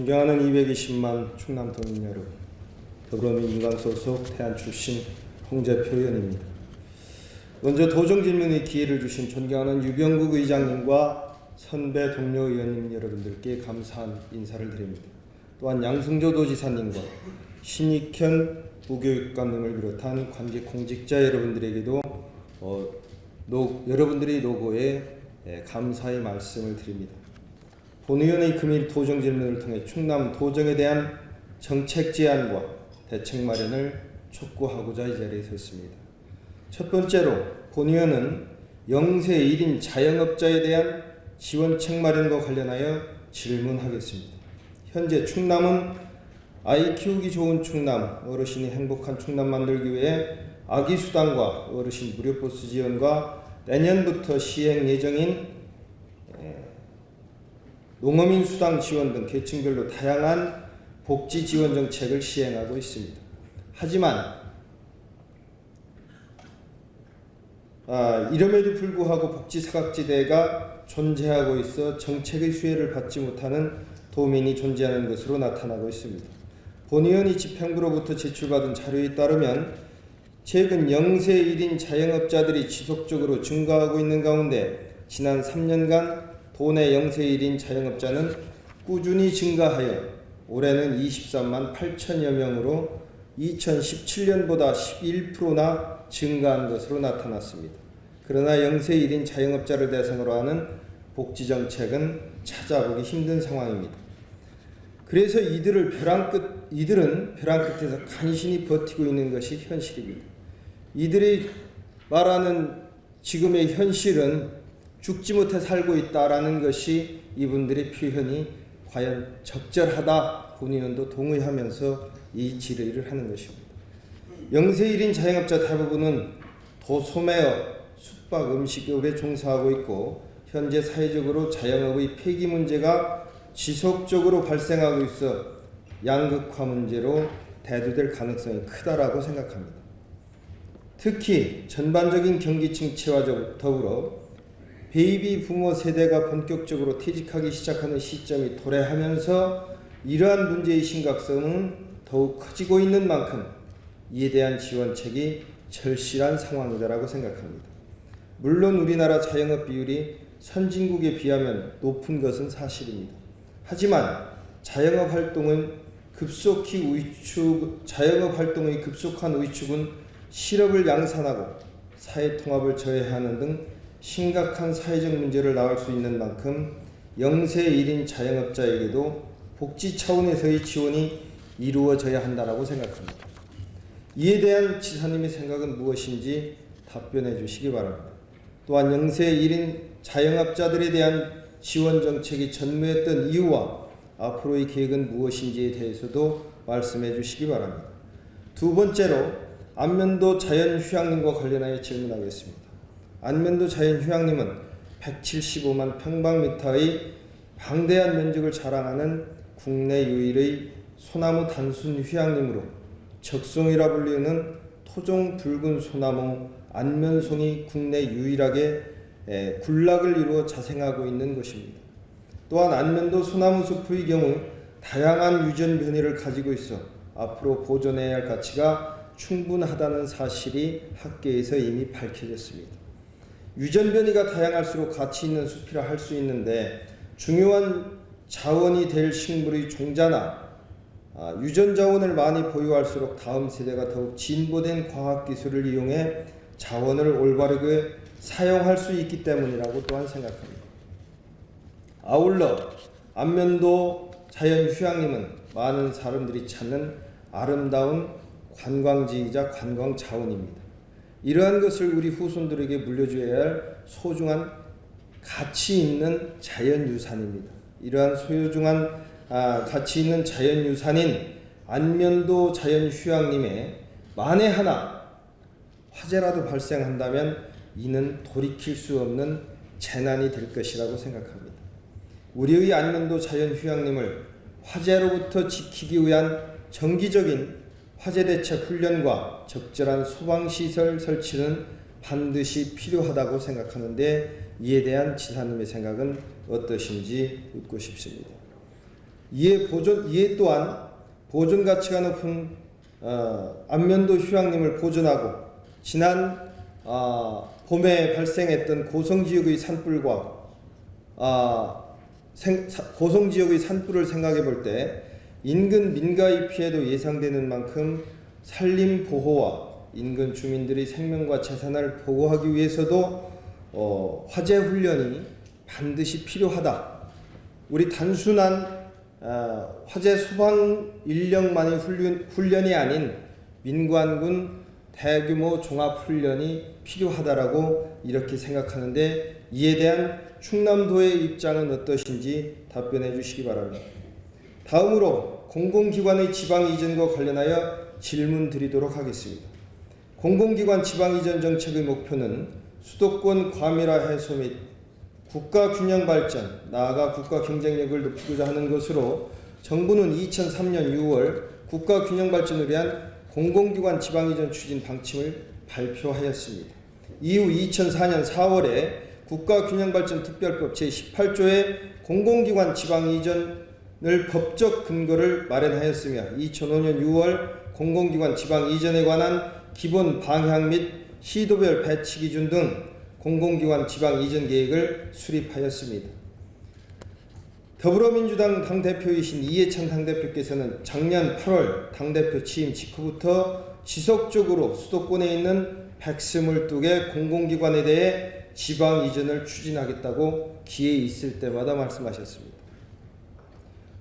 존경하는 220만 충남 도민 여러분, 더불어민주당 소속 태안 출신 홍재표 의원입니다. 먼저 도정 질문의 기회를 주신 존경하는 유병국 의장님과 선배 동료 의원님 여러분들께 감사한 인사를 드립니다. 또한 양승조 도지사님과 신익현 부교육감님을 비롯한 관계 공직자 여러분들에게도 어, 노, 여러분들의 노고에 예, 감사의 말씀을 드립니다. 본 의원의 금일 도정 질문을 통해 충남 도정에 대한 정책 제안과 대책 마련을 촉구하고자 이 자리에 섰습니다. 첫 번째로 본 의원은 영세 1인 자영업자에 대한 지원책 마련과 관련하여 질문하겠습니다. 현재 충남은 아이 키우기 좋은 충남, 어르신이 행복한 충남 만들기 위해 아기 수당과 어르신 무료 버스 지원과 내년부터 시행 예정인 에, 농어민 수당 지원 등 계층별로 다양한 복지 지원 정책을 시행하고 있습니다. 하지만 아, 이름에도 불구하고 복지 사각지대가 존재하고 있어 정책의 수혜를 받지 못하는 도민이 존재하는 것으로 나타나고 있습니다. 본 의원이 집행부로부터 제출받은 자료에 따르면 최근 영세 1인 자영업자들이 지속적으로 증가하고 있는 가운데 지난 3년간 도내 영세 1인 자영업자는 꾸준히 증가하여 올해는 23만 8천여 명으로 2017년보다 11%나 증가한 것으로 나타났습니다. 그러나 영세 1인 자영업자를 대상으로 하는 복지 정책은 찾아보기 힘든 상황입니다. 그래서 이들을 벼랑 끝 이들은 벼랑 끝에서 간신히 버티고 있는 것이 현실입니다. 이들이 말하는 지금의 현실은 죽지 못해 살고 있다라는 것이 이분들의 표현이 과연 적절하다 본의원도 동의하면서 이 질의를 하는 것입니다. 영세 1인 자영업자 대부분은 도소매업, 숙박, 음식업에 종사하고 있고 현재 사회적으로 자영업의 폐기 문제가 지속적으로 발생하고 있어 양극화 문제로 대두될 가능성이 크다라고 생각합니다. 특히 전반적인 경기 침체와 더불어 베이비 부모 세대가 본격적으로 퇴직하기 시작하는 시점이 도래하면서 이러한 문제의 심각성은 더욱 커지고 있는 만큼 이에 대한 지원책이 절실한 상황이다라고 생각합니다. 물론 우리나라 자영업 비율이 선진국에 비하면 높은 것은 사실입니다. 하지만 자영업 활동은 급속히 위축 자영업 활동의 급속한 위축은 실업을 양산하고 사회 통합을 저해하는 등 심각한 사회적 문제를 낳을 수 있는 만큼 영세 1인 자영업자에게도 복지 차원에서의 지원이 이루어져야 한다라고 생각합니다. 이에 대한 지사님의 생각은 무엇인지 답변해 주시기 바랍니다. 또한 영세 1인 자영업자들에 대한 지원 정책이 전무했던 이유와 앞으로의 계획은 무엇인지에 대해서도 말씀해 주시기 바랍니다. 두 번째로 안면도 자연휴양림과 관련하여 질문하겠습니다. 안면도 자연 휴양림은 175만 평방미터의 방대한 면적을 자랑하는 국내 유일의 소나무 단순 휴양림으로 적송이라 불리는 토종 붉은 소나무 안면송이 국내 유일하게 군락을 이루어 자생하고 있는 것입니다. 또한 안면도 소나무 숲의 경우 다양한 유전 변이를 가지고 있어 앞으로 보존해야 할 가치가 충분하다는 사실이 학계에서 이미 밝혀졌습니다. 유전 변이가 다양할수록 가치 있는 숲이라 할 수 있는데 중요한 자원이 될 식물의 종자나 아, 유전 자원을 많이 보유할수록 다음 세대가 더욱 진보된 과학 기술을 이용해 자원을 올바르게 사용할 수 있기 때문이라고 또한 생각합니다. 아울러 안면도 자연 휴양림은 많은 사람들이 찾는 아름다운 관광지이자 관광 자원입니다. 이러한 것을 우리 후손들에게 물려줘야 할 소중한 가치 있는 자연유산입니다. 이러한 소중한 아, 가치 있는 자연유산인 안면도 자연휴양림에 만에 하나 화재라도 발생한다면 이는 돌이킬 수 없는 재난이 될 것이라고 생각합니다. 우리의 안면도 자연휴양림을 화재로부터 지키기 위한 정기적인 화재 대책 훈련과 적절한 소방시설 설치는 반드시 필요하다고 생각하는데 이에 대한 지사님의 생각은 어떠신지 묻고 싶습니다. 이에 보존 이에 또한 보존 가치가 높은 어, 안면도 휴양림을 보존하고 지난 아, 봄에 발생했던 고성 지역의 산불과 아, 생, 사- 고성 지역의 산불을 생각해 볼때 인근 민가의 피해도 예상되는 만큼 산림 보호와 인근 주민들의 생명과 재산을 보호하기 위해서도 어, 화재 훈련이 반드시 필요하다. 우리 단순한 어, 화재 소방 인력만의 훈련, 훈련이 아닌 민관군 대규모 종합 훈련이 필요하다라고 이렇게 생각하는데 이에 대한 충남도의 입장은 어떠신지 답변해 주시기 바랍니다. 다음으로 공공기관의 지방 이전과 관련하여 질문 드리도록 하겠습니다. 공공기관 지방 이전 정책의 목표는 수도권 과밀화 해소 및 국가 균형 발전, 나아가 국가 경쟁력을 높이고자 하는 것으로 정부는 2003년 6월 국가 균형 발전을 위한 공공기관 지방 이전 추진 방침을 발표하였습니다. 이후 2004년 4월에 국가균형발전특별법 제18조에 공공기관 지방 이전 을 법적 근거를 마련하였으며 2005년 6월 공공기관 지방 이전에 관한 기본 방향 및 시도별 배치 기준 등 공공기관 지방 이전 계획을 수립하였습니다. 더불어민주당 당대표이신 이해찬 당대표께서는 작년 8월 당대표 취임 직후부터 지속적으로 수도권에 있는 122개 공공기관에 대해 지방 이전을 추진하겠다고 기회 있을 때마다 말씀하셨습니다.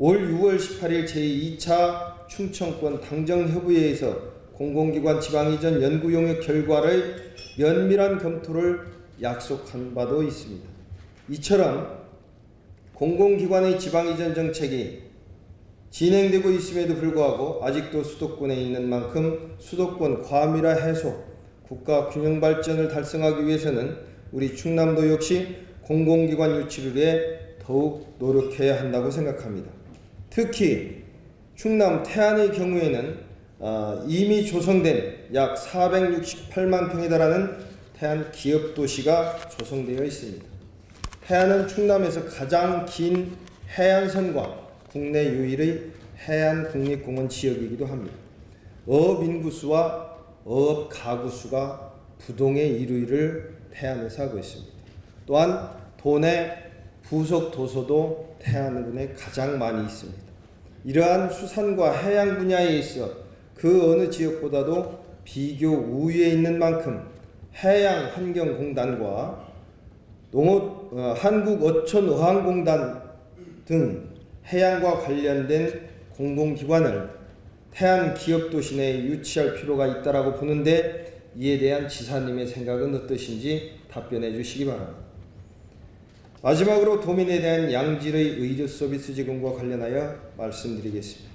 올 6월 18일 제2차 충청권 당정협의회에서 공공기관 지방 이전 연구 용역 결과를 면밀한 검토를 약속한 바도 있습니다. 이처럼 공공기관의 지방 이전 정책이 진행되고 있음에도 불구하고 아직도 수도권에 있는 만큼 수도권 과밀화 해소, 국가 균형 발전을 달성하기 위해서는 우리 충남도 역시 공공기관 유치를 위해 더욱 노력해야 한다고 생각합니다. 특히 충남 태안의 경우에는 아, 이미 조성된 약 468만 평에 달하는 태안 기업 도시가 조성되어 있습니다. 해안은 충남에서 가장 긴 해안선과 국내 유일의 해안 국립공원 지역이기도 합니다. 어업 인구수와 어업 가구 수가 부동의 1위를 태안에서 하고 있습니다. 또한 도내 부속 도서도 태안군에 가장 많이 있습니다. 이러한 수산과 해양 분야에 있어 그 어느 지역보다도 비교 우위에 있는 만큼 해양환경공단과 농업 어, 한국어촌어항공단 등 해양과 관련된 공공기관을 태안 기업도시 내에 유치할 필요가 있다라고 보는데 이에 대한 지사님의 생각은 어떠신지 답변해 주시기 바랍니다. 마지막으로 도민에 대한 양질의 의료 서비스 제공과 관련하여 말씀드리겠습니다.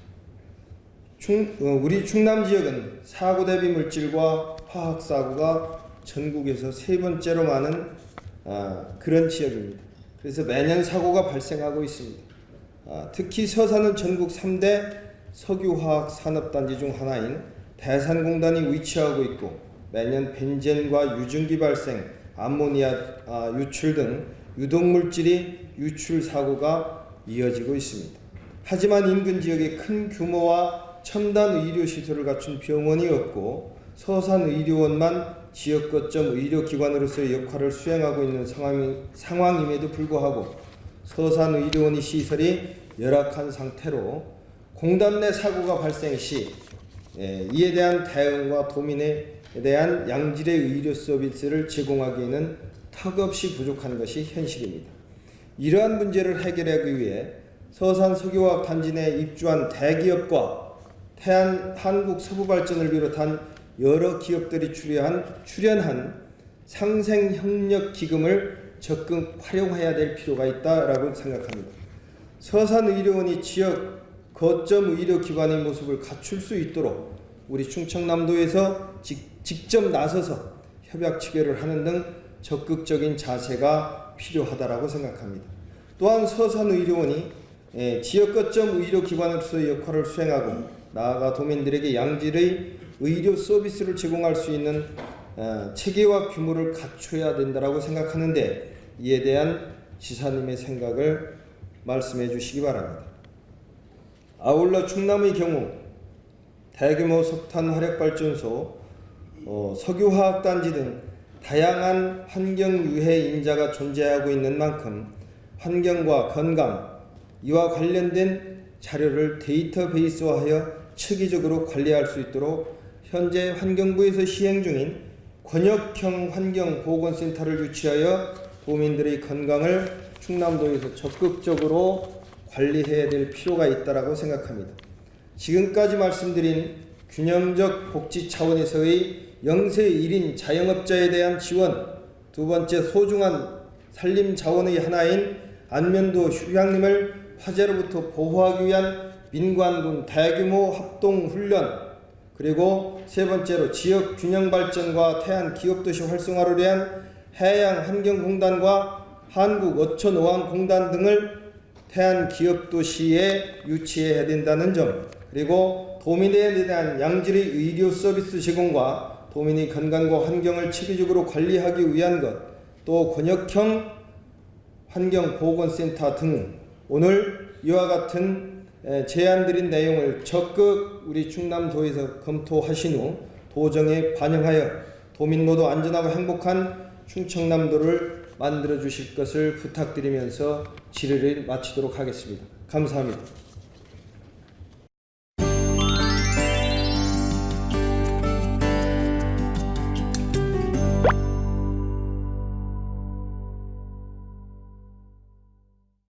충, 어, 우리 충남 지역은 사고 대비 물질과 화학 사고가 전국에서 세 번째로 많은 아, 그런 지역입니다. 그래서 매년 사고가 발생하고 있습니다. 아, 특히 서산은 전국 3대 석유화학 산업단지 중 하나인 대산공단이 위치하고 있고 매년 벤젠과 유증기 발생, 암모니아 아, 유출 등 유독물질이 유출 사고가 이어지고 있습니다. 하지만 인근 지역에 큰 규모와 첨단 의료 시설을 갖춘 병원이 없고 서산 의료원만 지역 거점 의료기관으로서의 역할을 수행하고 있는 상황이, 상황임에도 불구하고 서산 의료원의 시설이 열악한 상태로 공단 내 사고가 발생 시 예, 이에 대한 대응과 도민에 대한 양질의 의료 서비스를 제공하기에는 턱없이 부족한 것이 현실입니다. 이러한 문제를 해결하기 위해 서산 석유화학 단지 내에 입주한 대기업과 태안 한국 서부 발전을 비롯한 여러 기업들이 출연한 출연한 상생 협력 기금을 적극 활용해야 될 필요가 있다라고 생각합니다. 서산 의료원이 지역 거점 의료 기관의 모습을 갖출 수 있도록 우리 충청남도에서 직, 직접 나서서 협약 체결을 하는 등 적극적인 자세가 필요하다라고 생각합니다. 또한 서산 의료원이 예, 지역 거점 의료 기관으로서의 역할을 수행하고 나아가 도민들에게 양질의 의료 서비스를 제공할 수 있는 어, 체계와 규모를 갖춰야 된다라고 생각하는데 이에 대한 지사님의 생각을 말씀해 주시기 바랍니다. 아울러 충남의 경우 대규모 석탄 화력 발전소, 어, 석유화학 단지 등 다양한 환경 유해 인자가 존재하고 있는 만큼 환경과 건강 이와 관련된 자료를 데이터베이스화하여 체계적으로 관리할 수 있도록 현재 환경부에서 시행 중인 권역형 환경보건센터를 유치하여 도민들의 건강을 충남도에서 적극적으로 관리해야 될 필요가 있다라고 생각합니다. 지금까지 말씀드린 균형적 복지 차원에서의 영세 1인 자영업자에 대한 지원, 두 번째 소중한 산림 자원의 하나인 안면도 휴양림을 화재로부터 보호하기 위한 민관군 대규모 합동 훈련, 그리고 세 번째로 지역 균형 발전과 태안 기업 도시 활성화를 위한 해양 환경공단과 한국 어촌어항공단 등을 태안 기업 도시에 유치해야 된다는 점, 그리고 도민에 대한 양질의 의료 서비스 제공과 도민의 건강과 환경을 체계적으로 관리하기 위한 것, 또 권역형 환경보건센터 등 오늘 이와 같은 에, 제안드린 내용을 적극 우리 충남도에서 검토하신 후 도정에 반영하여 도민모두 안전하고 행복한 충청남도를 만들어 주실 것을 부탁드리면서 질의를 마치도록 하겠습니다. 감사합니다.